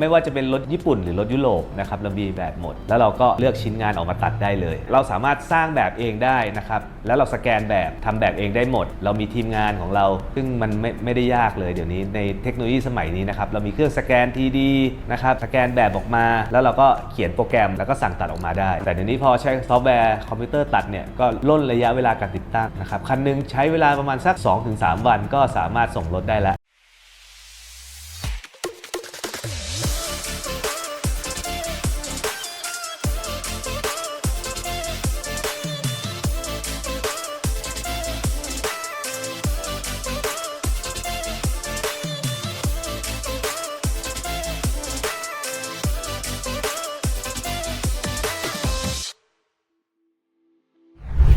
ไม่ว่าจะเป็นรถญี่ปุ่นหรือรถยุโรปนะครับเรามีแบบหมด แล้วเราก็เลือกชิ้นงานออกมาตัดได้เลย เราสามารถสร้างแบบเองได้นะครับ แล้วเราสแกนแบบทำแบบเองได้หมด เรามีทีมงานของเรา ซึ่งมันไม่ไม่ได้ยากเลยเดี๋ยวนี้ในเทคโนโลยีสมัยนี้นะครับ เรามีเครื่องสแกนทีดีนะครับสแกนแบบออกมา แล้วเราก็เขียนโปรแกรมแล้วก็สั่งตัดออกมาได้ แต่เดี๋ยวนี้พอใช้ซอฟต์แวร์คอมพิวเตอร์ตัดเนี่ยก็ล่นระยะเวลาการติดตั้งนะครับคันหนึงใช้เวลาประมาณสัก 2-3 วันก็สามารถส่งรถได้แล้ว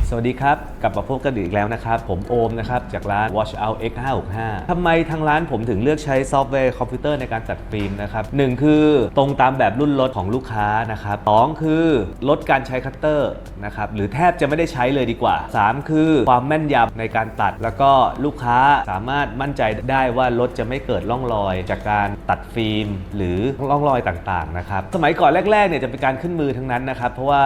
สวัสดีครับ กลับมาพบกันอีกแล้วนะครับ ผมโอมนะครับ จากร้าน Watch Out X 565ทำไมทางร้านผมถึงเลือกใช้ซอฟต์แวร์คอมพิวเตอร์ในการตัดฟิล์มนะครับหนึ่งคือตรงตามแบบรุ่นรถของลูกค้านะครับสองคือลดการใช้คัตเตอร์นะครับหรือแทบจะไม่ได้ใช้เลยดีกว่า 3 คือความแม่นยำในการตัด แล้วก็ลูกค้าสามารถมั่นใจได้ว่ารถจะไม่เกิดร่องรอย จากการตัดฟิล์ม หรือร่องรอยต่างๆนะครับสมัยก่อนแรกๆเนี่ยจะเป็นการขึ้นมือทั้งนั้นนะครับเพราะว่า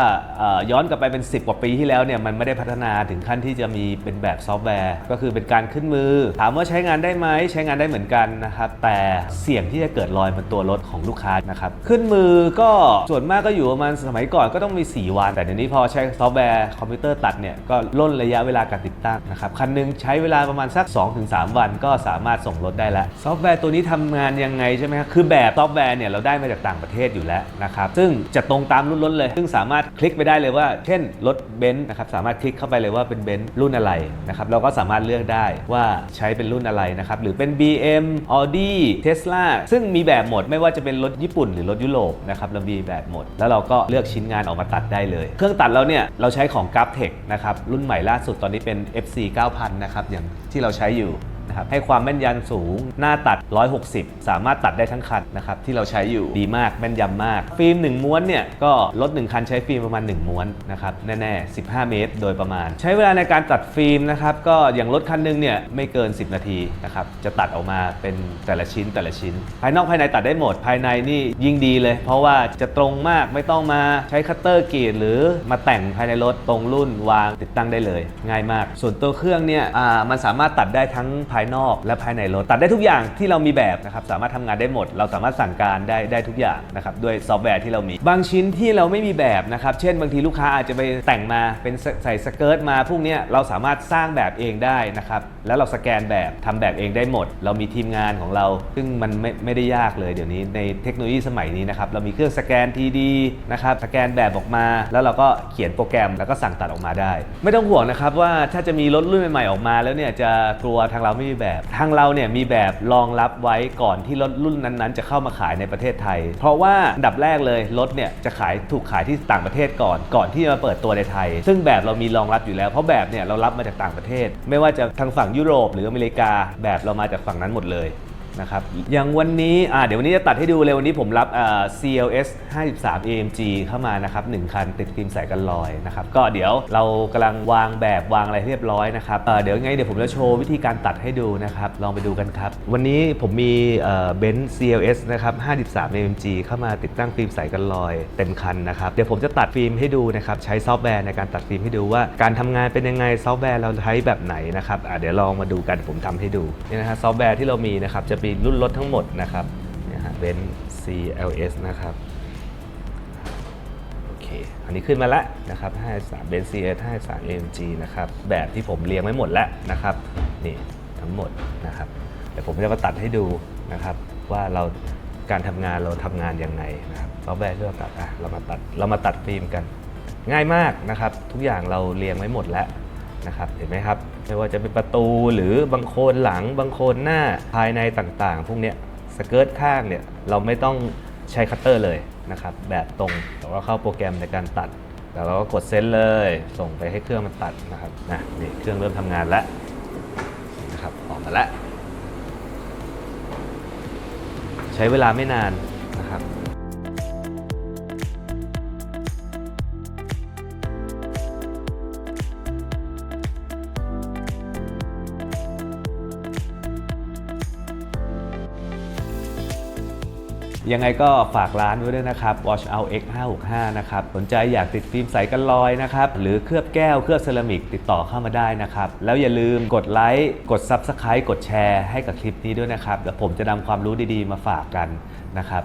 ย้อนกลับไปเป็น 10 กว่าปีที่แล้วเนี่ยมันไม่ได้พัฒนาถึงขั้นที่จะมีเป็นแบบซอฟต์แวร์ ก็คือเป็นการขึ้นมือ ถามว่าใช้งานได้ไหมใช้งานได้เหมือนกันนะครับ แต่เสี่ยงที่จะเกิดรอยบนตัวรถของลูกค้านะครับขึ้นมือก็ส่วนมากก็อยู่ประมาณสมัยก่อนก็ต้องมี 4 วัน แต่เดี๋ยวนี้พอใช้ซอฟต์แวร์คอมพิวเตอร์ตัดเนี่ยก็ล่นระยะเวลาการติดตั้งนะครับคันหนึงใช้เวลาประมาณสัก 2-3 วัน ก็สามารถส่งรถได้แล้วซอฟต์แวร์ตัวนี้ทำงานยังไงใช่ไหมครับคือแบบซอฟต์แวร์เนี่ยเราได้มาจากต่างประเทศอยู่แล้วนะครับซึ่งจะตรงตามรุ่นรถเลย ซึ่งสามารถคลิกไปได้เลยว่า เช่นรถเบนซ์นะครับสามารถคลิกเข้าไปเลยว่าเป็นเบนซ์รุ่นอะไรนะครับเราก็สามารถเลือกได้ว่าใช้เป็นรุ่นอะไรนะครับหรือเป็น BM Audi Tesla ซึ่งมีแบบหมดไม่ว่าจะเป็นรถญี่ปุ่นหรือรถยุโรปนะครับเรามีแบบหมด แล้วเราก็เลือกชิ้นงานออกมาตัดได้เลย เครื่องตัดเราเนี่ยเราใช้ของ g r a p t e c h นะครับรุ่นใหม่ล่าสุดตอนนี้เป็น FC 9000 นะครับอย่างที่เราใช้อยู่ นะครับให้ความแม่นยำสูง หน้าตัด 160 สามารถตัดได้ทั้งคันนะครับที่เราใช้อยู่ดีมากแม่นยำมาก ฟิล์ม 1 ม้วนเนี่ยก็รถ1คันใช้ฟิล์มประมาณ 1 ม้วนนะครับแน่ๆ 15 เมตร โดยประมาณ ใช้เวลาในการตัดฟิล์มนะครับก็อย่างรถคันหนึงเนี่ยไม่เกิน 10 นาทีนะครับจะตัดออกมาเป็นแต่ละชิ้นแต่ละชิ้น ภายนอกภายในตัดได้หมด ภายในนี่ยิ่งดีเลย เพราะว่าจะตรงมากไม่ต้องมาใช้คัตเตอร์กรีดหรือมาแต่งภายในรถตรงรุ่นวางติดตั้งได้เลย ง่ายมาก ส่วนตัวเครื่องเนี่ยมันสามารถตัดได้ทั้งภายนอกและภายในรถตัดได้ทุกอย่างที่เรามีแบบนะครับสามารถทำงานได้หมด เราสามารถสั่งการได้ได้ทุกอย่างนะครับด้วยซอฟต์แวร์ที่เรามี บางชิ้นที่เราไม่มีแบบนะครับเช่นบางทีลูกค้าอาจจะไปแต่งมาเป็นใส่สเกิร์ตมาพวกเนี้ยเราสามารถสร้างแบบเองได้นะครับแล้วเราสแกนแบบทำแบบเองได้หมด เรามีทีมงานของเรา ซึ่งมันไม่ไม่ได้ยากเลยเดี๋ยวนี้ในเทคโนโลยีสมัยนี้นะครับเรามีเครื่องสแกนทีดีนะครับสแกนแบบออกมา แล้วเราก็เขียนโปรแกรมแล้วก็สั่งตัดออกมาได้ ไม่ต้องห่วงนะครับว่าถ้าจะมีรถรุ่นใหม่ๆออกมาแล้วเนี่ยจะกลัวทางเราไม่มีแบบ ทางเราเนี่ยมีแบบรองรับไว้ก่อนที่รถรุ่นนั้นๆ จะเข้ามาขายในประเทศไทย เพราะว่าอันดับแรกเลยรถเนี่ยจะขายถูกขายที่ต่างประเทศก่อน ก่อนที่จะมาเปิดตัวในไทย ซึ่งแบบเรามีรองรับอยู่แล้ว เพราะแบบเนี่ยเรารับมาจากต่างประเทศ ไม่ว่าจะทางฝั่งยุโรปหรืออเมริกาแบบเรามาจากฝั่งนั้นหมดเลย นะครับอย่างวันนี้เดี๋ยววันนี้จะตัดให้ดูเลยวันนี้ผมรับอ่า CLS 53 AMG เข้ามานะครับหนึ่งคันติดฟิล์มใส่กันรอยนะครับก็เดี๋ยวเรากำลังวางแบบวางอะไรเรียบร้อยนะครับเดี๋ยวยังไงเดี๋ยวผมจะโชว์วิธีการตัดให้ดูนะครับลองไปดูกันครับ วันนี้ผมมีเบนซ์ CLS นะครับ53 AMG เข้ามาติดตั้งฟิล์มใส่กันรอยเต็มคันนะครับเดี๋ยวผมจะตัดฟิล์มให้ดูนะครับใช้ซอฟต์แวร์ในการตัดฟิล์มให้ดูว่าการทำงานเป็นยังไงซอฟต์แวร์เราใช้แบบไหนนะครับเดี๋ยวลองมาดูกันผมทำให้ดูนี่นะฮะซอฟต์แวร์ที่เรามีนะครับจะมีรุ่นรถทั้งหมดนะครับเนี่ยฮะเบนซ์ CLS นะครับโอเคอันนี้ขึ้นมาแล้วนะครับ53เบนซ์ CLS 53 AMG นะครับแบบที่ผมเรียงไว้หมดแล้วนะครับนี่ทั้งหมดนะครับเดี๋ยวผมจะมาตัดให้ดูนะครับว่าเราการทำงานเราทำงานยังไงนะครับซอฟต์แวร์ที่เราตัดอะเรามาตัดเรามาตัดฟิล์มกัน ง่ายมากนะครับ ทุกอย่างเราเรียงไว้หมดแล้ว นะครับเห็นไหมครับไม่ว่าจะเป็นประตูหรือบางโคนหลังบางโคนหน้าภายในต่างๆ พวกนี้สเกิร์ตข้างเนี่ยเราไม่ต้องใช้คัตเตอร์เลยนะครับแบบตรงเราก็เข้าโปรแกรมในการตัดแล้วเราก็กดเซนเลย ส่งไปให้เครื่องมันตัดนะครับนะนี่เครื่องเริ่มทำงานแล้วนะครับออกมาแล้ว ใช้เวลาไม่นานนะครับ ยังไงก็ฝากร้านไว้ด้วยนะครับ Watch Out X 565นะครับ สนใจอยากติดฟิล์มใสกันรอยนะครับ หรือเคลือบแก้ว เคลือบเซรามิก ติดต่อเข้ามาได้นะครับ แล้วอย่าลืมกดไลค์ กด Subscribe กดแชร์ให้กับคลิปนี้ด้วยนะครับ เดี๋ยวผมจะนำความรู้ดีๆ มาฝากกันนะครับ